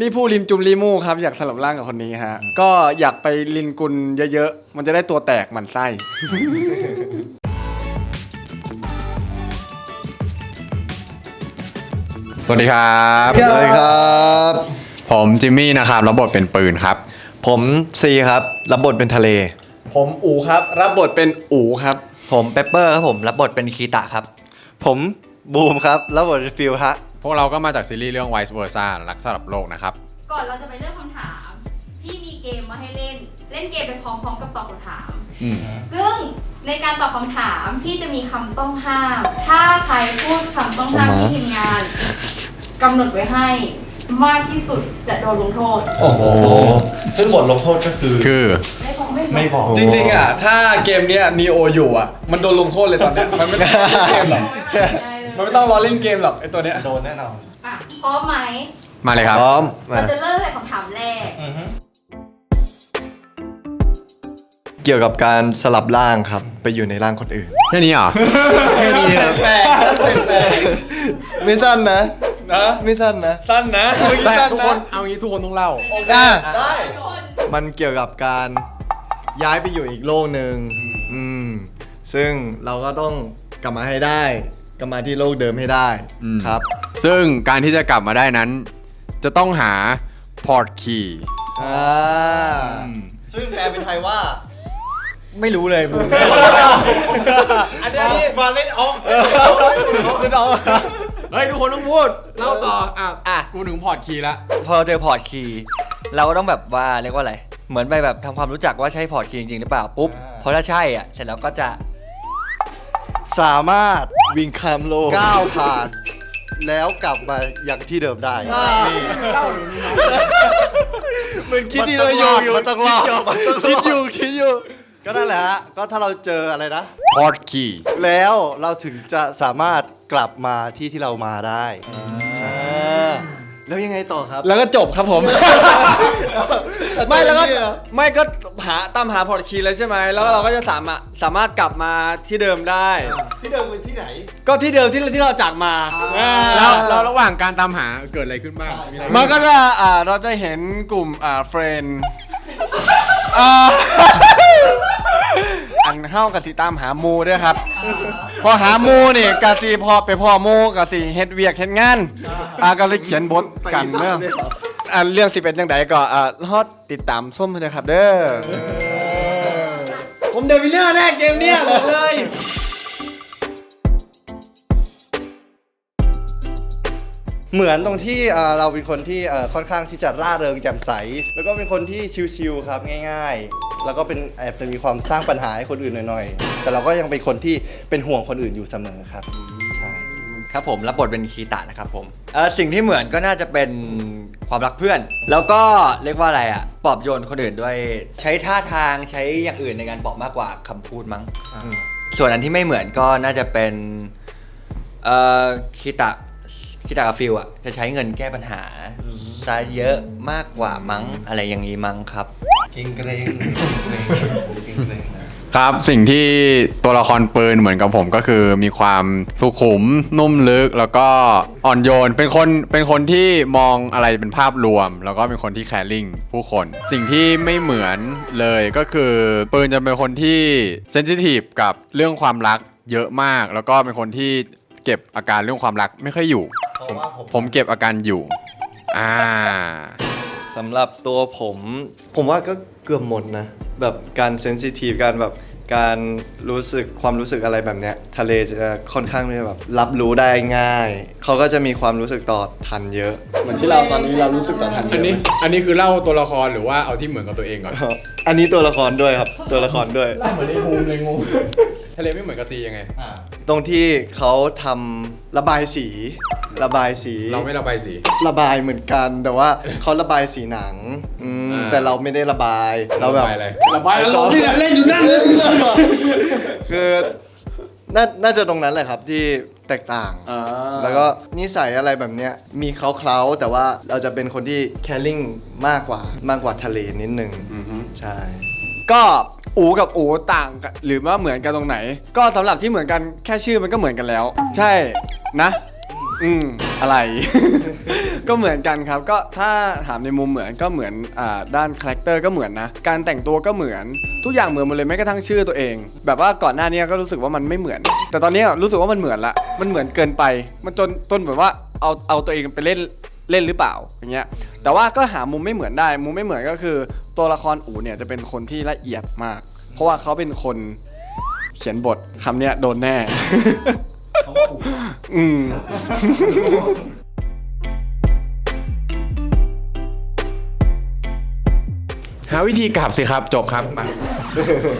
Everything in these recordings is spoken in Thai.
รีพูริมจุมรีมูครับอยากสลับร่างกับคนนี้ฮะ ก็อยากไปลินกุลเยอะๆ มันจะได้ตัวแตกหมันไส้ สวัสดีครับสวัสดีครับ ผมจิมมี่นะครับรับบทเป็นปืนครับ ผมซีครับ รับบทเป็นทะเล ผมอูครับ รับบทเป็นอูครับ ผมเปปเปอร์ครับผม รับบทเป็นคีตะครับ ผมบูมครับ รับบทเป็นฟิลฮะ พวกเราก็มาจากซีรีส์เรื่อง Vice Versa รักสลับโลกนะครับ ก่อนเราจะไปเริ่มคำถาม พี่มีเกมมาให้เล่น เล่นเกมไปพร้อมๆกับตอบคำถามซึ่งในการตอบคำถามพี่จะมีคำต้องห้าม ถ้าใครพูดคำต้องห้ามที่ทีมงานกำหนดไว้ให้ มากที่สุดจะโดนลงโทษ โอ้โห ซึ่งบทลงโทษก็คือคือ ไม่บอกไม่ไม่บอก จริงๆอะ ถ้าเกมเนี้ยนีโออยู่อะ มันโดนลงโทษเลยตอนเนี้ยมันไม่ต้องรอเล่นเกมหรอกมั นไม่ต้องรอเล่นเกมหรอกไอตัวเนี้ยโดนแน่นอนอะพร้อมไหมมาเลยครับ พร้อมเราจะเริ่มจากคำถามแรกเกี่ยวกับการสลับร่างครับ ไปอยู่ในร่างคนอื่น แค่นี้เหรอ แค่นี้ครับแปลกแปลกไม่สั้นนะนะไม่สั้นนะสั้นนะเมื่อกี้แต่สั้นทุกนะคนเอางี้ทุกคนต้องเล่าอะได้มันเกี่ยวกับการย้ายไปอยู่อีกโลกหนึ่งอืมซึ่งเราก็ต้องกลับมาให้ได้ กลับมาที่โลกเดิมให้ได้อืม ครับซึ่งการที่จะกลับมาได้นั้น จะต้องหาพอร์ตคีย์อ่าซึ่งแปลเป็นไทยว่า ไม่รู้เลยมึงอันนี้มาเล่นออฟเฮ้ยทุกคนต้องพูดเล่าต่ออะอะกูถึงพอร์ตคีย์ละพอเจอพอร์ตคีย์เราก็ต้องแบบว่าเรียกว่าอะไร เหมือนไปแบบทำความรู้จักว่าใช่พอร์ตคีย์จริงๆหรือเปล่าปุ๊บเพราะถ้าใช่อะเสร็จแล้วก็จะ สามารถวิ่งข้ามโลกก้าวผ่าน แล้วกลับมาอย่างที่เดิมได้มันคิดที่เราอยู่อยู่มันต้องรอดมันต้องรอดคิดอยู่คิดอยู่ ก็นั่นแหละฮะ ก็ถ้าเราเจออะไรนะ พอร์ตคีย์แล้วเราถึงจะสามารถกลับมาที่ที่เรามาได้อ่าแล้วยังไงต่อครับ แล้วก็จบครับผม ไม่แล้วก็ไม่ก็ หาตามหาพอร์ตคีย์เลยใช่ไหมแล้วเราก็จะสามารถสามารถกลับมาที่เดิมได้ ที่เดิมคือที่ไหน ก็ที่เดิมที่ที่เราจากมาอ่าแล้วแล้วระหว่างการตามหาเกิดอะไรขึ้นบ้างมีอะไรมันก็จะอ่าเราจะเห็นกลุ่มอ่าเฟรนอ่าอันเข้ากับสีตามหาหมูด้วยครับ พอหาหมูนี่กะสีพอไปพ่อหมูกะสีเฮ็ดเวียกเฮ็ดงานอ่าก็เลยเขียนบทกันเรื่อง อ่าเรื่องสิเป็นจังไดก็อ่าฮอตติดตามส้มเลยครับเด้อผมเดวิลเลอร์แรกเกมเนี้ยบอกเลย เหมือนตรงที่เอ่อเราเป็นคนที่เอ่อค่อนข้างที่จะร่าเริงแจ่มใส แล้วก็เป็นคนที่ชิลๆครับง่าย ๆ แล้วก็เป็นแอบจะมีความสร้างปัญหาให้คนอื่นหน่อยๆ แต่เราก็ยังเป็นคนที่เป็นห่วงคนอื่นอยู่เสมอครับใช่ ครับผมรับบทเป็นคีตะนะครับผมเออสิ่งที่เหมือนก็น่าจะเป็นความรักเพื่อน แล้วก็เรียกว่าอะไรอะปลอบโยนคนอื่นด้วยใช้ท่าทางใช้อย่างอื่นในการปลอบมากกว่าคำพูดมั้งส่วนอันที่ไม่เหมือนก็น่าจะเป็นเอ่อคีตะคีตะกับฟิลอะจะใช้เงินแก้ปัญหาซะเยอะมากกว่ามั้งอะไรอย่างนี้มั้งครับ เกรงเกรงเกรงเกรงเกรงนะ ครับสิ่งที่ตัวละครปืนเหมือนกับผมก็คือมีความสุขุมนุ่มลึกแล้วก็อ่อนโยนเป็นคนเป็นคนที่มองอะไรเป็นภาพรวม แล้วก็เป็นคนที่แคร์ลิงผู้คน สิ่งที่ไม่เหมือนเลยก็คือปืนจะเป็นคนที่เซนซิทีฟกับเรื่องความรักเยอะมาก แล้วก็เป็นคนที่เก็บอาการเรื่องความรักไม่ค่อยอยู่ ผมผมเก็บอาการอยู่ อ่า สำหรับตัวผม ผมว่าก็เกือบหมดนะ แบบการเซนซิทีฟการแบบการรู้สึกความรู้สึกอะไรแบบเนี้ยทะเลจะค่อนข้างที่จะแบบรับรู้ได้ง่าย เขาก็จะมีความรู้สึกต่อทันเยอะ เหมือนที่เราตอนนี้เรารู้สึกต่อทันอันนี้ อันนี้คือเล่าตัวละครหรือว่าเอาที่เหมือนกับตัวเองก่อนอันนี้ตัวละครด้วยครับ ตัวละครด้วยเล่าเหมือนไอ้งูเลยงูทะเลไม่เหมือนกับซียังไง ตรงที่เขาทำระบายสี ระบายสี เราไม่ระบายสี ระบายเหมือนกัน แต่ว่าเขาระบายสีหนังอืมอ่า แต่เราไม่ได้ระบาย เราแบบ ระบายอะไร ระบายแล้วเราเนี่ยเล่นอยู่นั่นเลยคือน่าน่าจะตรงนั้นแหละครับที่แตกต่างแล้วก็นิสัยอะไรแบบเนี้ยมีเคล้าๆแต่ว่าเราจะเป็นคนที่แคร์ลิงมากกว่ามากกว่าทะเลนิดนึงใช่ ก็อูกับอูต่างกันหรือว่าเหมือนกันตรงไหน ก็สำหรับที่เหมือนกันแค่ชื่อมันก็เหมือนกันแล้ว ใช่นะอ อืมอะไร ก็เหมือนกันครับ ก็ถ้าถามในมุมเหมือนก็เหมือนอ่าด้านคาแรคเตอร์ก็เหมือนนะ การแต่งตัวก็เหมือน ทุกอย่างเหมือนหมดเลยแม้กระทั่งชื่อตัวเอง แบบว่าก่อนหน้านี้ก็รู้สึกว่ามันไม่เหมือน แต่ตอนนี้รู้สึกว่ามันเหมือนละ มันเหมือนเกินไป มันจนจนแบบว่าเอาเอาตัวเองไปเล่นเล่นหรือเปล่าอย่างเงี้ย แต่ว่าก็หามุมไม่เหมือนได้ มุมไม่เหมือนก็คือ ตัวละครอู๋เนี่ยจะเป็นคนที่ละเอียดมาก เพราะว่าเขาเป็นคนเขียนบทคำเนี้ยโดนแน่ อืมหาวิธีกลับสิครับ จบครับไป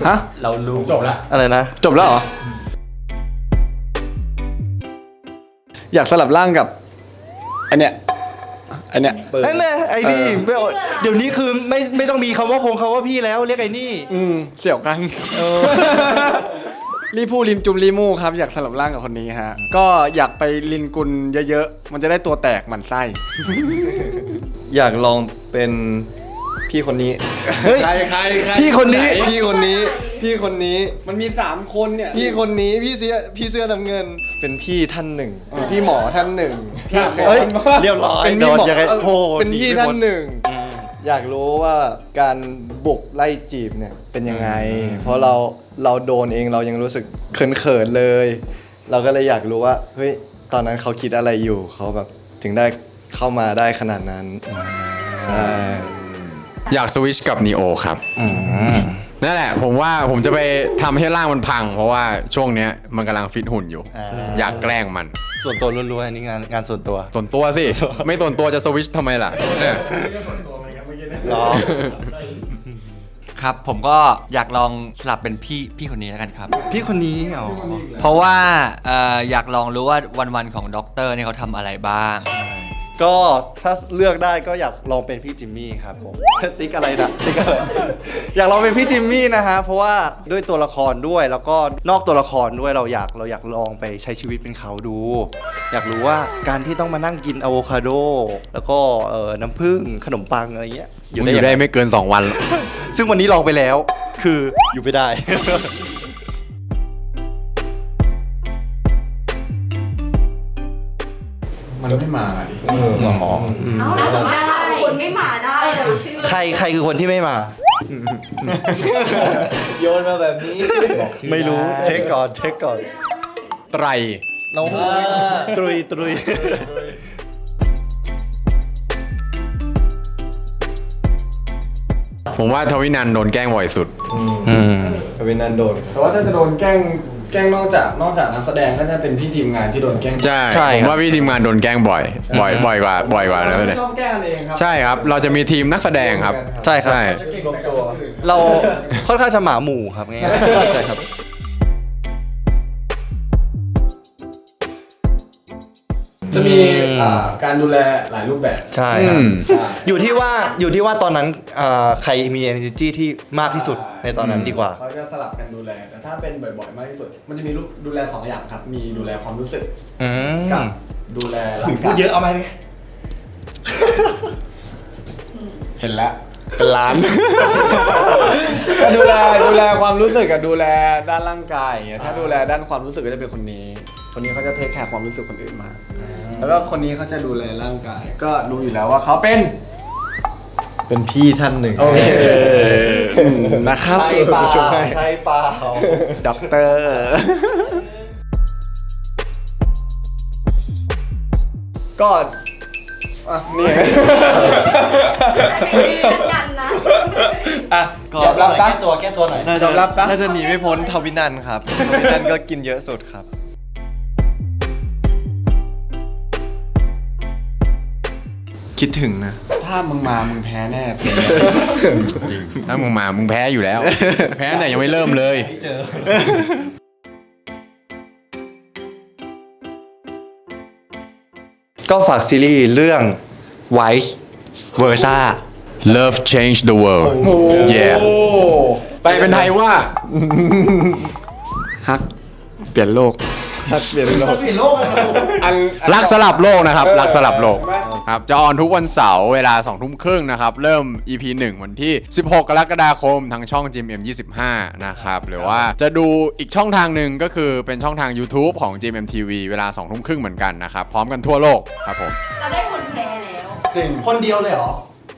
ฮะ เรารู้จบละอะไรนะ จบแล้วเหรอ อยากสลับร่างกับไอเนี้ยไอเนี้ยไอ้แน่ไอ้นี่เออไม่เอาเดี๋ยวนี้คือไม่ไม่ต้องมีคำว่าพงคำว่าพี่แล้วเรียกไอ้นี่ อืม เสี่ยวกัน รีพูริมจุมรีมูครับ อยากสลับร่างกับคนนี้ฮะ ก็อยากไปลินกุลเยอะๆ มันจะได้ตัวแตกหมันไส้ อยากลองเป็นพี่คนนี้ เฮ้ย ใครใครใครพี่คนนี้พี่คนนี้ พี่คนนี้ มันมีสามคนเนี่ย พี่คนนี้พี่เสื้อพี่เสื้อน้ำเงิน เป็นพี่ท่านหนึ่งเป็นพี่หมอท่านหนึ่งพี่เอ้ย เรียบร้อยเป็นพี่หมอโดนยังไงเออโอ้โหเป็นพี่หนีไม่ท่าพ้นนหนึ่ง อ ยากรู้ว่าการบุกไล่จีบเนี่ยเป็นยังไง เพราะเราเราโดนเองเรายังรู้สึกเขินๆเลย เราก็เลยอยากรู้ว่าเฮ้ยตอนนั้นเขาคิดอะไรอยู่เขาแบบถึงได้เข้ามาได้ขนาดนั้นใช่อยากสวิชกับนีโอครับนั่นแหละ ผมว่าผมจะไปทำให้ร่างมันพัง เพราะว่าช่วงเนี้ยมันกำลังฟิตหุ่นอยู่ อยากแกล้งมัน ส่วนตัวล้วนๆอันนี้งานงานส่วนตัว ส่วนตัวสิ ไม่ส่วนตัวจะสวิชทำไมล่ะเนี่ย รอ ครับผมก็อยากลองสลับเป็นพี่พี่คนนี้แล้วกันครับ พี่คนนี้อ๋อเพราะว่าเอ่ออยากลองรู้ว่าวันๆของด็อกเตอร์เนี่ยเขาทำอะไรบ้าง ก็ถ้าเลือกได้ก็อยากลองเป็นพี่จิมมี่ครับผม ติ๊กอะไรนะติ๊กอะไรอยากลองเป็นพี่จิมมี่นะฮะเพราะว่าด้วยตัวละครด้วยแล้วก็นอกตัวละครด้วยเราอยากเราอยากลองไปใช้ชีวิตเป็นเขาดู อยากรู้ว่าการที่ต้องมานั่งกินอะโวคาโดแล้วก็เอ่อน้ำผึ้งขนมปังอะไรเงี้ยมึงอยู่ได้งงไม่เกิน 2 วันหรอกซึ่งวันนี้ลองไปแล้ว คืออยู่ไม่ได้ มันไม่มาดิเอ้าเราสามารถถามคนไม่มาได้เลยชื่อใครใครคือคนที่ไม่มา โยนมาแบบนี้ไม่รู้เช็คก่อนเช็คก่อน ไตรน้องตรุยตรุยผมว่าทวินันโดนแกล้งบ่อยสุดทวินันโดน แต่ว่าถ้าจะโดนแกล้ง แกล้งนอกจากนอกจากนักแสดงก็จะเป็นพี่ทีมงานที่โดนแกล้งใช่ใช่ผมครับว่าพี่ทีมงานโดนแกล้งบ่อย บ่อยบ่อยกว่าบ่อยกว่านะเนี่ยชอบแกล้งกันเองครับใช่ครับ เราจะมีทีมนักแสดงครับ ใช่ครับ ใช่ จะเก่งแต่กับคนอื่น เราค่อนข้างจะหมาหมู่ครับง่ายๆใช่ครับ จะมีอ่าการดูแลหลายรูปแบบ ใช่อืครับมอยู่ที่ว่าอยู่ที่ว่าตอนนั้นอ่าใครมี energy ที่มากที่สุดในตอนนั้นดีกว่า เขาจะสลับกันดูแล แต่ถ้าเป็นบ่อยๆ มากที่สุด มันจะมีรูปดูแลสองอย่างครับ มีดูแลความรู้สึกอืกับมดูแลร่างพูกาดยเยอะเอาไหมเห็นแล้ว เป็นล้านดูแลดูแลความรู้สึกกับดูแลด้านร่างกายอย่างเงี้ยถ้าดูแลด้านความรู้สึกก็จะเป็นคนนี้ คนนี้เขาจะเทคแคร์ความรู้สึกคนอื่นมาก แล้วก็คนนี้เขาจะดูแลร่างกาย ก็รู้อยู่แล้วว่าเขาเป็นเป็นพี่ท่านหนึ่งโอเคนะครับใช่เปล่าใช่เปล่าด็อกเตอร์ก็อะนี่กันนะอะยอมรับซะแก้ตัวแก้ตัวหน่อยน่าจะยอมรับซะน่าจะหนีไม่พ้นทวินันครับทวินันก็กินเยอะสุดครับ คิดถึงนะ ถ้ามึงมามึงแพ้แน่จริงถ้ามึงมามึงแพ้อยู่แล้ว แพ้แต่ยังไม่เริ่มเลยเจอ ก็ฝากซีรีส์เรื่อง Vice Versa Love change the world yeah ไปเป็นไทยว่าฮักเปลี่ยนโลก รักเปลี่ยนโลกเปลี่ยนโลกเลยอัน รักสลับโลกนะครับ เออรักสลับโลกเห็นไหมครับจะออนทุกวันเสาร์เวลา2ทุ่มครึ่งนะครับ เริ่ม EP 1 วันที่ 16 กรกฎาคมทางช่อง GMM 25 นะครับ หรือว่าจะดูอีกช่องทางหนึ่งก็คือเป็นช่องทาง YouTube ของ GMM TV เวลา2ทุ่มครึ่งเหมือนกันนะครับ พร้อมกันทั่วโลกครับผม เราได้คนแพ้แล้ว จริงคนเดียวเลยเหรอ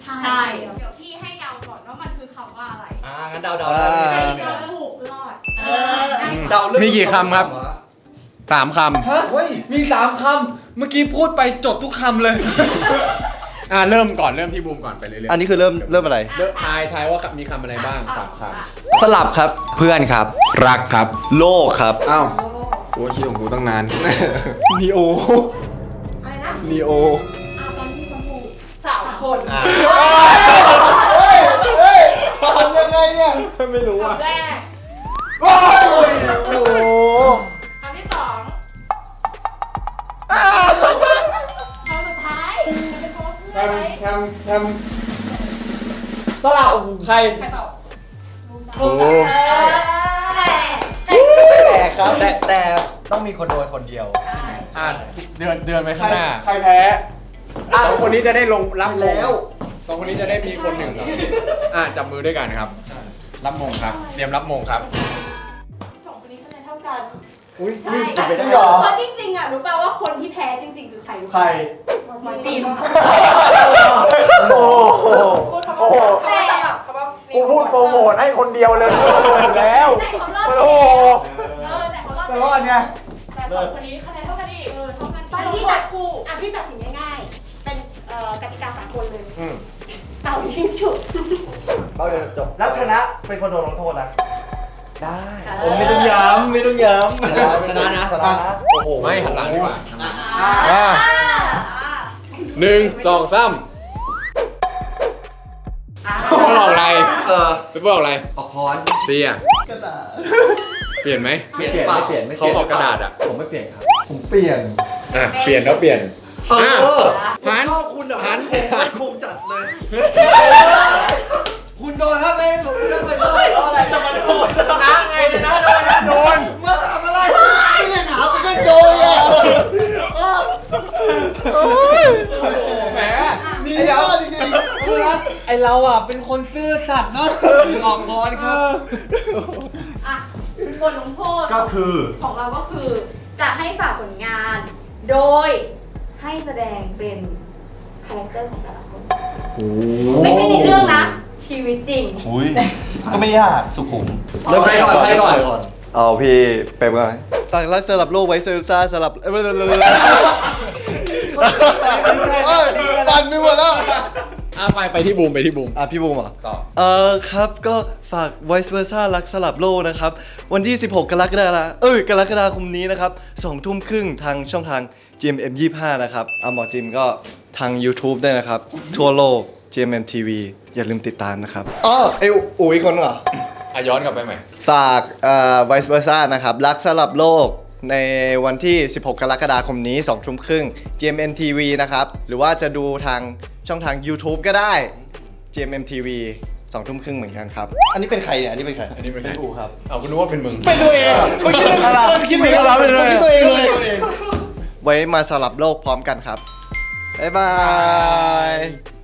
ใช่ เดี๋ยวพี่ให้เดาก่อนว่ามันคือคำว่าอะไรอ่างั้นเดาเดาอ่าใครเดาถูกรอด เออ เดาเรื่องมีกี่คำครับ สามคเฮ้ยมีสามคำ เมื่อกี้พูดไปจดทุกคำเลยำอ่าเริ่มก่อนเริ่มที่บูมก่อนไปเรื่อยอันนี้คือเริ่มเริ่มอะไรๆเริ่มทายทายว่ามีคำอะไรบ้างสามคสลับครับเพื่อนครับำรักครับโลกครับ อ้าวกูคิดของกูตั้งนาน นีโออะไรนะนีโออ่าตอนที่คนถูกสามคนยังไงเนี่ย ไม่รู้อะคำแรก โอ้ย ใครใครตอบโอ้เออแต่แปลกครับแต่แต่ต้องมีคนโดนคนเดียว อ่าเดือนเดือนไปข้างหน้าใครแพ้สองคนนี้จะได้ลงรับมงแล้วสองคนนี้จะได้มีคนหนึ่งเหรออ่าจับมือด้วยกันครับ รับมงครับ เตรียมรับมงครับ สองคนนี้คะแนนเท่ากันอุ้ยใช่เป็นไปได้เพเหรอราะจริงๆอะรู้ป่าวว่าคนที่แพ้จริง ๆ คือใครรู้ใครหมอจีนโอ้โหพูดคำว่าแต่สลับคำว่า กูพูดโปรโมทให้คนเดียวเลยแล้วแต่เขารอดโอ้โหเออแต่เขารอดแต่รอดไงแต่สองคนนี้คะแนนเท่ากันอีกเออเท่ากันตอนที่จัดคู่อะพี่ตัดสินง่ายๆ เป็นเอ่อกติกาสากลเลยเต่ายิงฉุบเขาเดินจบแล้วชนะเป็นคนโดนลงโทษนะได้ผมไม่ต้องย้ำไม่ต้องย้ำชนะนะชนะนะโอ้โหไม่หันหลังดีกว่าอ่าอ่าอ่าหนึ่งสองสาม เพื่อออกอะไรเออเพื่อออกอะไรออกพรเตียเปลี่ยนไหมเปลี่ยนไม่เปลี่ยนไม่เปเขาลี่ยนออกกระดาษอะผมไม่เปลี่ยนครับผมเปลี่ยนอะเปลี่ยนแล้วเปลี่ยนเออหันชอบคุณอะหันหันคงจัดเลยคุณโดนครับไม่ผมไม่ต้องไปโดนเพราะอะไรจะมาโดนนะไงนะโดนนะโดนมาทำอะไรไม่ได้หาเป็นก็โดน ไอเราอะเป็นคนซื่อสัตย์เนาะออกพรครับ อะบทลงโทษๆก็คือของเราก็คือ จะให้ฝากผลงาน โดยให้แสดงเป็นคาแรคเตอร์ของแต่ละคน ไม่ใช่ในเรื่องนะ ชีวิตจริง อุ้ยก็ไม่ยากสุขุม เริ่มใครก่อนใครก่อนใครก่อนเอาพี่เป๊ปก่อนฝากรักสลับโลกไว้เซลซ่าสลับเอ้ยเอ้ยปั่นไปหมดแล้ว อะไปไปที่บูมไปที่บูมอะพี่บูมเหรอ ต่อ เออครับก็ฝาก Vice Versa รักสลับโลกนะครับ วันที่ 16 กรกฎาคมเอ้ยกรกฎาคมนี้นะครับ2ทุ่มครึ่งทางช่องทาง GMM 25 นะครับอาหมอจิมก็ทาง YouTube ได้วยนะครับ ทั่วโลก GMM TV อย่าลืมติดตามนะครับอ๋อไออุ๋ยคนเหรอ อะย้อนกลับไปใหม่ ฝากเอ่อ Vice Versa นะครับ รักสลับโลกในวันที่ 16 กรกฎาคมนี้ 2 ทุ่มครึ่ง GMM TV นะครับ หรือว่าจะดูทาง ช่องทาง YouTube ก็ได้ GMM TV 2ทุ่มครึ่งเหมือนกันครับ อันนี้เป็นใครเนี่ย อันนี้เป็นใคร อันนี้เป็นเป็นอูครับเอาคุณนึกว่าเป็นมึง เป็นตัวเองเมื่อกี้นึกอะไรคิดเหมือนกันเมื่อกี้ตัวเองเลย ไว้มาสลับโลกพร้อมกันครับ บ๊ายบาย